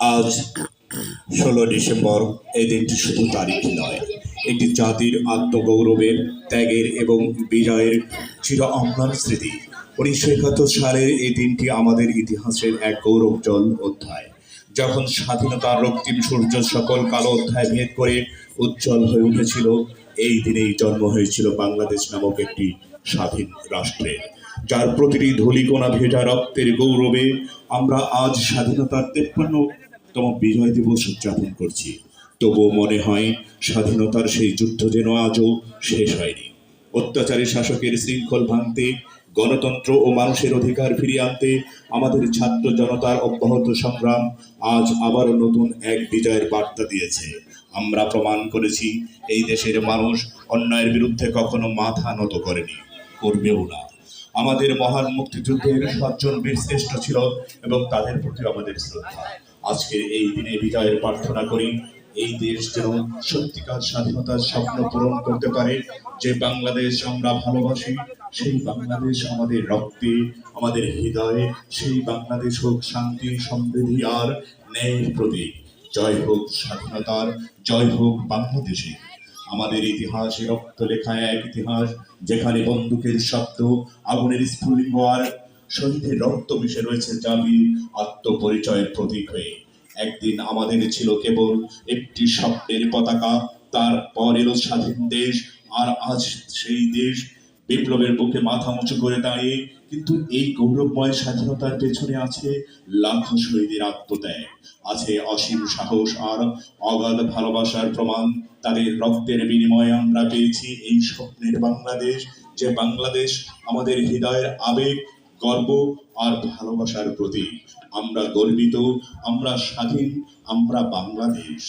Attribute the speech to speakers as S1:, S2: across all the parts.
S1: আজ ষোলো ডিসেম্বর এই দিনটি শুধু তারিখ নয় এটি জাতির আত্মগৌরবের, ত্যাগের এবং বিজয়ের চির অম্লান স্মৃতি। উনিশশো একাত্তর সালের এই দিনটি আমাদের ইতিহাসের এক গৌরবজল অধ্যায়, যখন স্বাধীনতার রক্তিম সূর্য সকল কালো অধ্যায় ভেদ করে উজ্জ্বল হয়ে উঠেছিল। এই দিনেই জন্ম হয়েছিল বাংলাদেশ নামক একটি স্বাধীন রাষ্ট্রের যার প্রতিটি ধূলিকোনা ভেজা রক্তের গৌরবে আমরা আজ স্বাধীনতার তেপ্পান্নতম বিজয় দিবস উদযাপন করছি। তবুও মনে হয়, স্বাধীনতার সেই যুদ্ধ যেন আজও শেষ হয়নি। অত্যাচারী শাসকের শৃঙ্খল ভাঙতে, গণতন্ত্র ও মানুষের অধিকার ফিরিয়ে আনতে, আমাদের ছাত্র জনতার অব্যাহত সংগ্রাম আজ আবারও নতুন এক বিজয়ের বার্তা দিয়েছে। আমরা প্রমাণ করেছি, এই দেশের মানুষ অন্যায়ের বিরুদ্ধে কখনো মাথা নত করেনি করবেও না। আমাদের মহান মুক্তিযুদ্ধের সাতজন বীর শ্রেষ্ঠ ছিল এবং তাদের প্রতি আমাদের শ্রদ্ধা। আজকের এই দিনে বিজয়ের প্রার্থনা করি, এই দেশ যেন সত্যিকার স্বাধীনতার স্বপ্ন পূরণ করতে পারে, যে বাংলাদেশ আমরা ভালোবাসি, সেই বাংলাদেশ আমাদের রক্তে, আমাদের হৃদয়ে, সেই বাংলাদেশ হোক শান্তি, সমৃদ্ধি আর ন্যায়ের প্রতীক। জয় হোক স্বাধীনতার, জয় হোক বাংলাদেশে। আমাদের ইতিহাসে রক্ত লেখা এক ইতিহাস, যেখানে বন্দুকের শব্দ, আগুনের স্ফুলিঙ্গ আর শহীদের রক্ত মিশে রয়েছে জাতি আত্মপরিচয়ের প্রতীক হয়ে। একদিন আমাদের ছিল কেবল একটি স্বপ্নের পতাকা, তারপর এলো স্বাধীন দেশ, আর আজ সেই দেশ বিপ্লবের বুকে মাথা উঁচু করে দাঁড়িয়ে, কিন্তু এই গৌরবময় স্বাধীনতার পেছনে আছে লাখো শহীদের আত্মত্যাগ। আছে অসীম সাহস আর অগাধ ভালোবাসার প্রমাণ। তাদের রক্তের বিনিময়ে আমরা পেয়েছি এই স্বপ্নের বাংলাদেশ, যে বাংলাদেশ আমাদের হৃদয়ের আবেগ গর্ব আর ভালোবাসার প্রতীক। আমরা গর্বিত, আমরা স্বাধীন, আমরা বাংলাদেশ।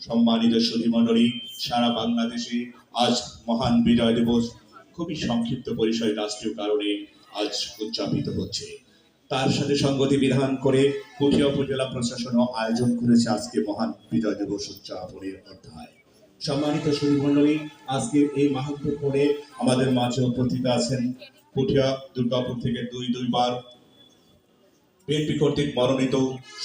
S1: সম্মানিত সুধীমণ্ডলী সারা বাংলাদেশে আজ মহান বিজয় দিবস খুবই সংক্ষিপ্ত পরিসরে রাষ্ট্রীয় কারণে আজ উদযাপিত হচ্ছে। তার সাথে সঙ্গতি বিধান করে পুঠিয়া উপজেলা প্রশাসনও আয়োজন করেছে আজকে মহান বিজয় দিবস উদযাপনের অধ্যায়। সম্মানিত সুধীমণ্ডলী আজকের এই মাহাত্মপূর্ণে আমাদের মাঝে উপস্থিত আছেন পুঠিয়া, দুর্গাপুর থেকে দুই, দুইবার বিএনপি কর্তৃক মনোনীত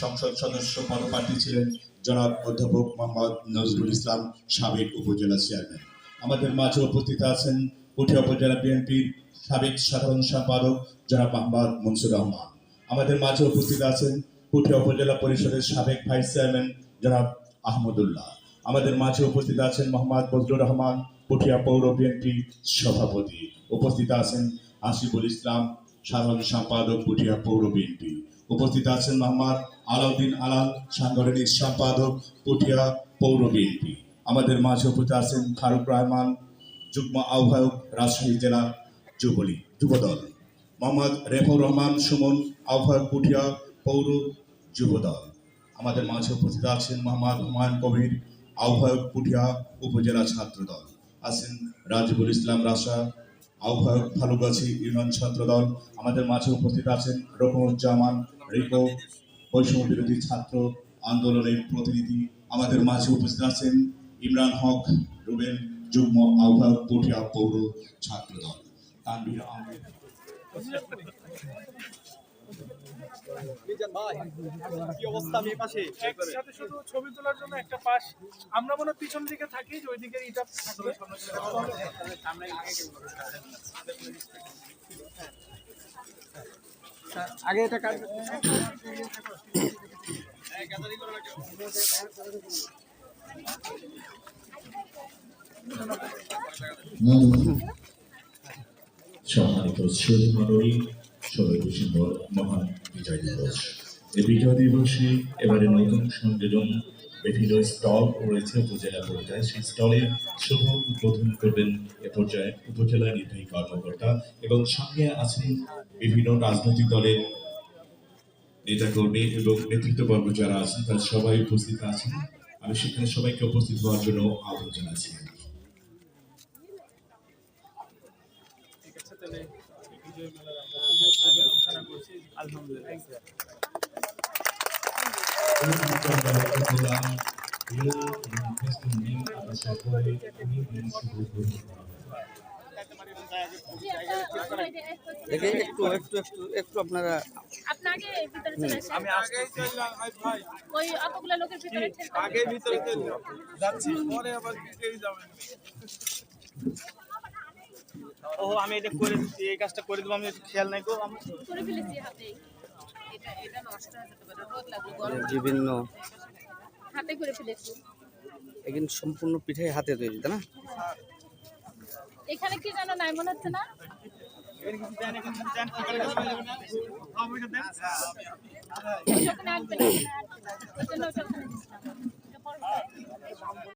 S1: সংসদ সদস্য পদপ্রার্থী ছিলেন জনাব অধ্যাপক মোহাম্মদ নজরুল ইসলাম সাবেক উপজেলা চেয়ারম্যান। আমাদের মাঝে উপস্থিত আছেন পুঠিয়া উপজেলা বিএনপির সাবেক সাধারণ সম্পাদক জনাব মোহাম্মদ মনসুর রহমান। আমাদের মাঝে উপস্থিত আছেন পুঠিয়া উপজেলা পরিষদের সাবেক ভাইস চেয়ারম্যান জনাব আহমদুল্লাহ। আমাদের মাঝে উপস্থিত আছেন মোহাম্মদ বজলুর রহমান, পুঠিয়া পৌর বিএনপি সভাপতি। উপস্থিত আছেন আসিফুল ইসলাম, সাধারণ সম্পাদক পুঠিয়া পৌর বিএনপি। উপস্থিত আছেন মোহাম্মদ আলাউদ্দিন আলাল, সাংগঠনিক সম্পাদক পুঠিয়া পৌর বিএনপি। আমাদের মাঝে উপস্থিত আছেন ফারুক রহমান, যুগ্ম আহ্বায়ক, রাজশাহী জেলা যুবলীগ, যুবদল। মোহাম্মদ রেফর রহমান সুমন, আহ্বায়ক পুঠিয়া পৌর যুবদল। আমাদের মাঝে উপস্থিত আছেন মোহাম্মদ হুমায়ুন কবির, আহ্বায়ক পুঠিয়া উপজেলা ছাত্রদল। আছেন রাজিবুল ইসলাম রাশা আহ্বায়ক ভালুগাছি ইউনিয়ন ছাত্রদল আমাদের মাঝে উপস্থিত আছেন রকমুজ্জামান রিকো বৈষম্য বিরোধী ছাত্র আন্দোলনের প্রতিনিধি। আমাদের মাঝে উপস্থিত আছেন ইমরান হক, রুবেন যুগ্ম আহ্বায়ক পটিয়া পৌর ছাত্রদল তানভীর আহমেদ।
S2: একসাথে শুধু ছবি তোলার জন্য একটা পাশ। আমরা মনে হয় পিছন দিকে থাকি যে ওই দিকে এটা থাকবে
S3: আগে এটা কাট
S1: সম্মানিত মণ্ডলী ষোলোই ডিসেম্বর মহান বিজয় দিবস। এই বিজয় দিবসে এবারে নতুন সংযোজন বিভিন্ন স্টল রয়েছে উপজেলা পর্যায়ে। সেই স্টলের শুভ উদ্বোধন করবেন এ পর্যায়ে উপজেলা নির্বাহী কর্মকর্তা এবং সঙ্গে আছেন বিভিন্ন রাজনৈতিক দলের নেতাকর্মী এবং নেতৃত্ববর্গ যারা আছেন, তারা সবাই উপস্থিত আছেন। আমি সেখানে সবাইকে উপস্থিত হওয়ার জন্য আহ্বান জানাচ্ছি।
S2: ঠিক আছে, তাহলে বিজয় মেলার আমরা ঘোষণা
S4: একটা
S5: একটু একটু একটু আপনারা
S4: আপনাকে ভিতরে চলে আসেন।
S2: আমি আগে চললাম ভাই।
S4: ওই অতগুলো লোকের ভিতরে
S2: আগে ভিতরে যাচ্ছি পরে আবার যাবেন। ও আমি এটা করে দিচ্ছি এই কাজটা করে দেবো আমি খেয়াল নাই গো। আমি
S4: করে ফেলেছি হাতে।
S5: বিভিন্ন
S4: হাতে করে ফেলেছি।
S5: এখানে সম্পূর্ণ পিঠাই হাতে তৈরি তাই না?
S4: এখানে কি জানো নাই মনে হচ্ছে না? ওখানে আসবে না